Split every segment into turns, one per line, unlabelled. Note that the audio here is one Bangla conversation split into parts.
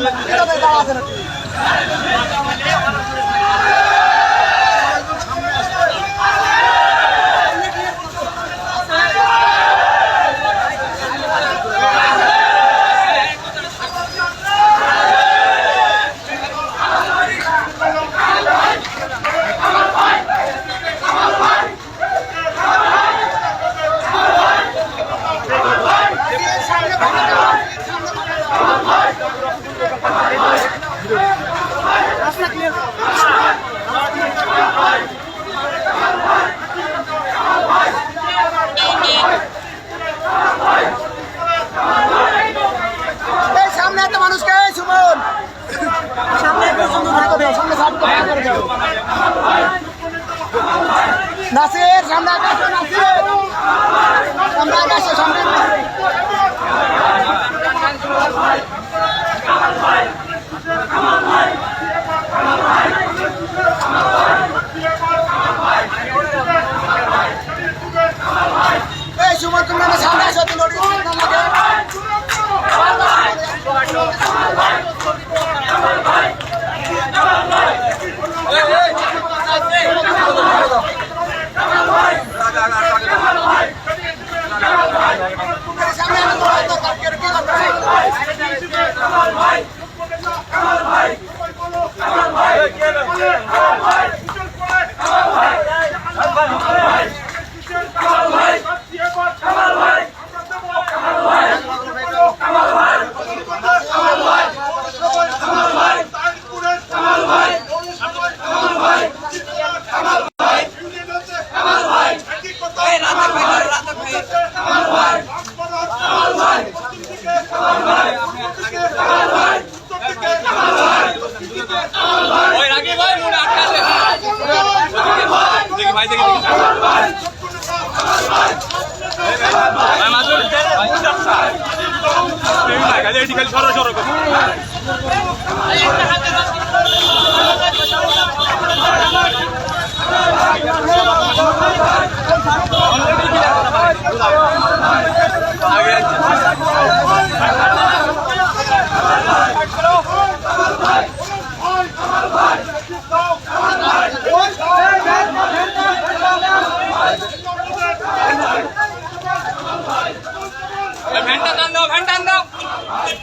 দাঁড়া আছে নাকি? নাসির সামনে করতে
ওই ভাই দেখি সরো সরো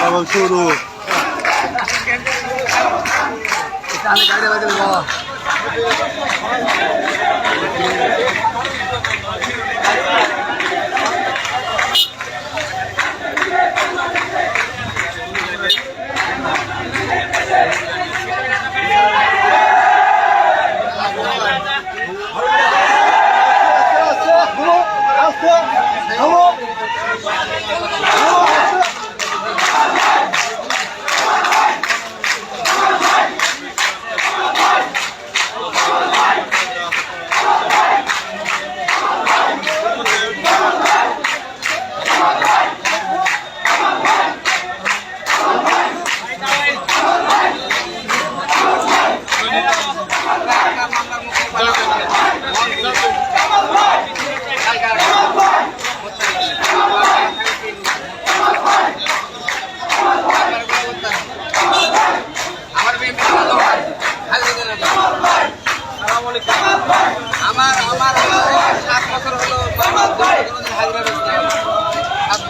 কেবল শুরু।
আমি গাড়ি বাজে